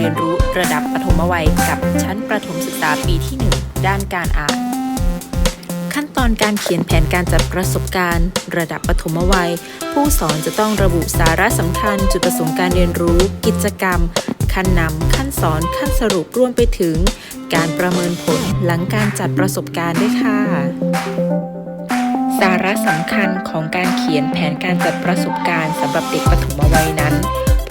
เรียนรู้ระดับปฐมวัยกับชั้นประถมศึกษาปีที่ 1 ด้านการอ่าน ขั้นตอนการเขียนแผนการจัดประสบการณ์ ระดับปฐมวัย ผู้สอนจะต้องระบุสาระสำคัญ จุดประสงค์การเรียนรู้ กิจกรรม ขั้นนำขั้นสอนขั้นสรุปรวมไปถึง การประเมินผลหลังการจัดประสบการณ์ด้วยค่ะสาระสำคัญของการเขียนแผนการจัดประสบการณ์สำหรับเด็กปฐมวัยนั้น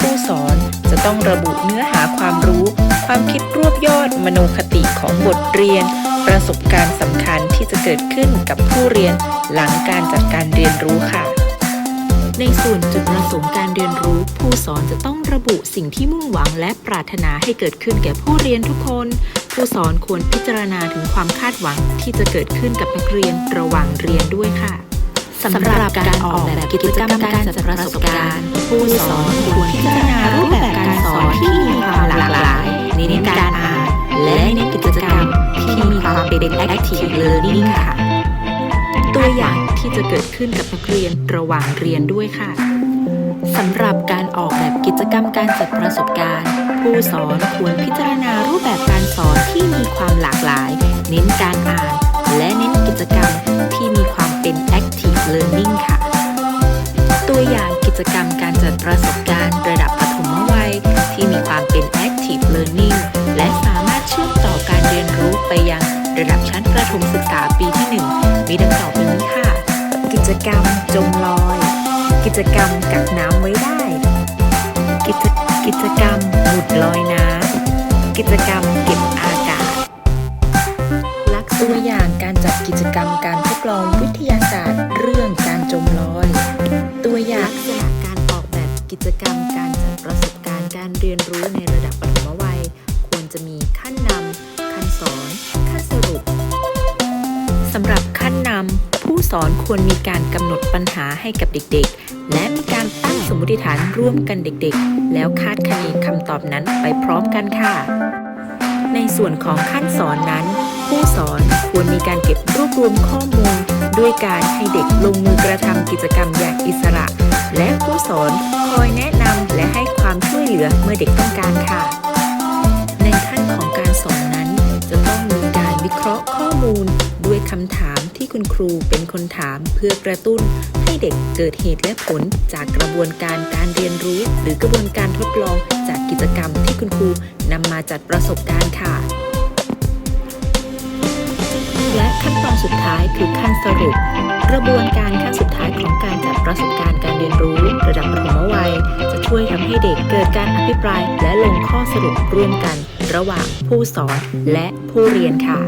ผู้สอนจะต้องระบุเนื้อหาความรู้ ความคิดรวบยอดมโนคติของบทเรียน ประสบการณ์สำคัญที่จะเกิดขึ้นกับผู้เรียน หลังการจัดการเรียนรู้ค่ะ ในส่วนจุดประสงค์การเรียนรู้ ผู้สอนจะต้องระบุสิ่งที่มุ่งหวังและปรารถนาให้เกิดขึ้นแก่ผู้เรียนทุกคน ผู้สอนควรพิจารณาถึงความคาดหวังที่จะเกิดขึ้นกับนักเรียนระหว่างเรียนด้วยค่ะ สำหรับการออกแบบกิจกรรมการจัดประสบการณ์ ผู้สอนควรพิจารณารูปแบบการสอนที่มีความหลากหลายเน้นการอ่านและเน้นกิจกรรมที่มีความเป็น active learning ค่ะ ตัวอย่างที่จะเกิดขึ้นกับนักเรียนระหว่างเรียนด้วยค่ะสำหรับการออกแบบกิจกรรมการจัดประสบการณ์ ผู้สอนควรพิจารณารูปแบบการสอนที่มีความหลากหลาย เน้นการอ่าน และเน้นกิจกรรมที่มีความเป็น active learning ค่ะ ตัวอย่างกิจกรรมการจัดประสบการณ์ระดับปฐมวัย ที่มีความเป็น active learning และสามารถเชื่อมต่อการเรียนรู้ไปยังระดับชั้นประถมศึกษาปีที่ 1 มีดังต่อไปนี้ค่ะ กิจกรรมจมลอย กิจกรรมกักน้ำไว้ได้ กิจกิจกรรมหมุดลอยน้ำกิจกรรมเก็บอาางการจัดกิจกรรมการทดลองวิทยาศาสตร์ เรื่องการจมลอย ตัวอย่างลักษณะการออกแบบกิจกรรมการจัดประสบการณ์การเรียนรู้ในระดับปฐมวัย ควรจะมีขั้นนำขั้นสอนขั้นสรุปสำหรับขั้นนำผู้สอนควรมีการกำหนดปัญหาให้กับเด็กๆ และมีการตั้งสมมติฐานร่วมกันเด็กๆ แล้วคาดคะเนคำตอบนั้นไปพร้อมกันค่ะ ในส่วนของขั้นสอนนั้น ควรมีการเก็บรวบรวมข้อมูล ด้วยการให้เด็กลงมือกระทำกิจกรรมอย่างอิสระ และผู้สอนคอยแนะนำและให้ความช่วยเหลือเมื่อเด็กต้องการค่ะ ในขั้นของการสอนนั้น จะต้องมีการวิเคราะห์ข้อมูล ด้วยคำถามที่คุณครูเป็นคนถามเพื่อกระตุ้น ให้เด็กเกิดเหตุและผลจากกระบวนการการเรียนรู้ หรือกระบวนการทดลองจากกิจกรรมที่คุณครูนำมาจัดประสบการณ์ค่ะ และขั้นตอนสุดท้ายคือขั้นสรุป กระบวนการขั้นสุดท้ายของการจัดประสบการณ์การเรียนรู้ ระดับปฐมวัย จะช่วยทำให้เด็กเกิดการอภิปรายและลงข้อสรุปร่วมกัน ระหว่างผู้สอนและผู้เรียนค่ะ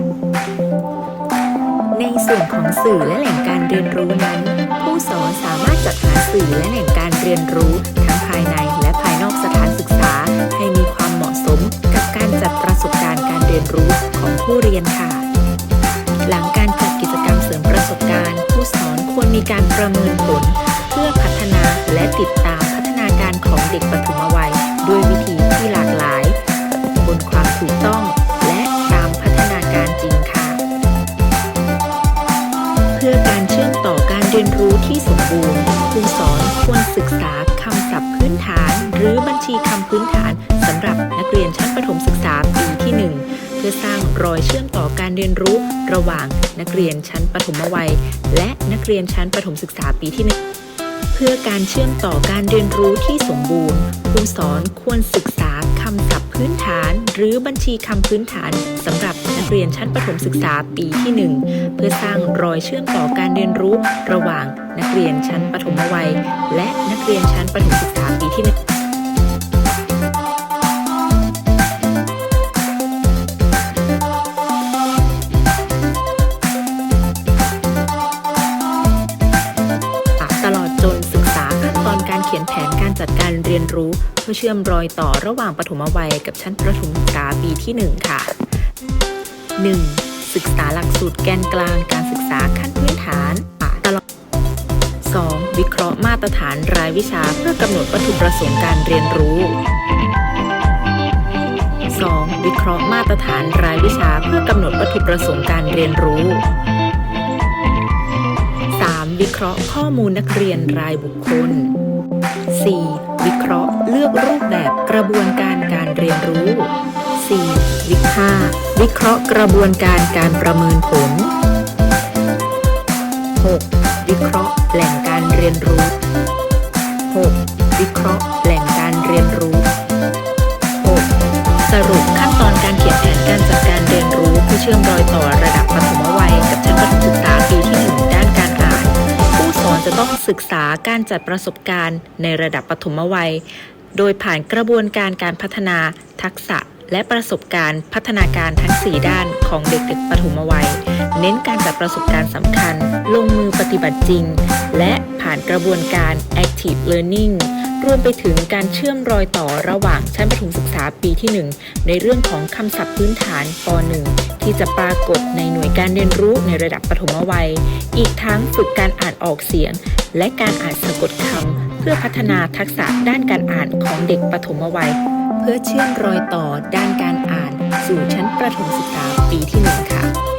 ในส่วนของสื่อและแหล่งการเรียนรู้นั้น ผู้สอนสามารถจัดหาสื่อและแหล่งการเรียนรู้ทั้งภายในและภายนอกสถานศึกษา ให้มีความเหมาะสมกับการจัดประสบการณ์การเรียนรู้ของผู้เรียนค่ะ การประเมินผล เพื่อพัฒนาและติดตามพัฒนาการของเด็กปฐมวัย ด้วยวิธีที่หลากหลาย บนความถูกต้องและตามพัฒนาการจริงค่ะ เพื่อการเชื่อมต่อการเรียนรู้ที่สมบูรณ์ผู้สอนควรศึกษาคำศัพท์พื้นฐาน หรือบัญชีคำพื้นฐานสำหรับนักเรียนชั้นประถมศึกษาปีที่ 1 พื่อสร้างรอยเชื่อมต่อการเรียนรู้ระหว่างนักเรียนชั้นประถมวัย และนักเรียนชั้นประถมศึกษาปีที่1เพื่อการเชื่อมต่อการเรียนรู้ที่สมบูรณ์ผู้สอนควรศึกษาคำศัพท์พื้นฐาน หรือบัญชีคำพื้นฐานสำหรับนักเรียนชั้นประถมศึกษาปีที่ 1 เพื่อสร้างรอยเชื่อมต่อการเรียนรู้ ระหว่างนักเรียนชั้นประถมวัย และนักเรียนชั้นประถมศึกษาปีที่1 นการเขียนแผนการจัดการเรียนรู้ เพื่อเชื่อมรอยต่อระหว่างปฐมวัยกับชั้นประถมศึกษาปีที่ 1 ค่ะ 1. ศึกษาหลักสูตรแกนกลางการศึกษาขั้นพื้นฐานตลอด 2. วิเคราะห์มาตรฐานรายวิชาเพื่อกำหนดวัตถุประสงค์การเรียนรู้ 2. วิเคราะห์มาตรฐานรายวิชาเพื่อกำหนดวัตถุประสงค์การเรียนรู้ วิเคราะห์ข้อมูลนักเรียนรายบุคคล 4. วิเคราะห์เลือกรูปแบบกระบวนการการเรียนรู้ 4. วิคราะห์วิเคราะห์กระบวนการการประเมินผล 6. วิเคราะห์แหล่งการเรียนรู้ 6. วิเคราะห์แหล่งการเรียนรู้ 6. สรุปขั้นตอนการเขียนแผนการจัดการเรียนรู้เพื่อเชื่อมรอยต่อระดับปฐมวัยกับชั้น จะต้องศึกษาการจัดประสบการณ์ในระดับปฐมวัย โดยผ่านกระบวนการการพัฒนาทักษะและประสบการณ์พัฒนาการทั้ง 4 ด้านของเด็กๆปฐมวัย เน้นการจัดประสบการณ์สำคัญ ลงมือปฏิบัติจริง และผ่านกระบวนการ active learning รวมไปถึงการเชื่อมรอยต่อระหว่างชั้นประถมศึกษาปีที่ 1 ในเรื่องของคำศัพท์พื้นฐานป .1 ที่จะปรากฏในหน่วยการเรียนรู้ในระดับปฐมวัย อีกทั้งฝึกการอ่านออกเสียง และการอ่านสะกดคำเพื่อพัฒนาทักษะด้านการอ่านของเด็กปฐมวัย เพื่อเชื่อมรอยต่อด้านการอ่าน สู่ชั้นประถมศึกษาปีที่ 1 ค่ะ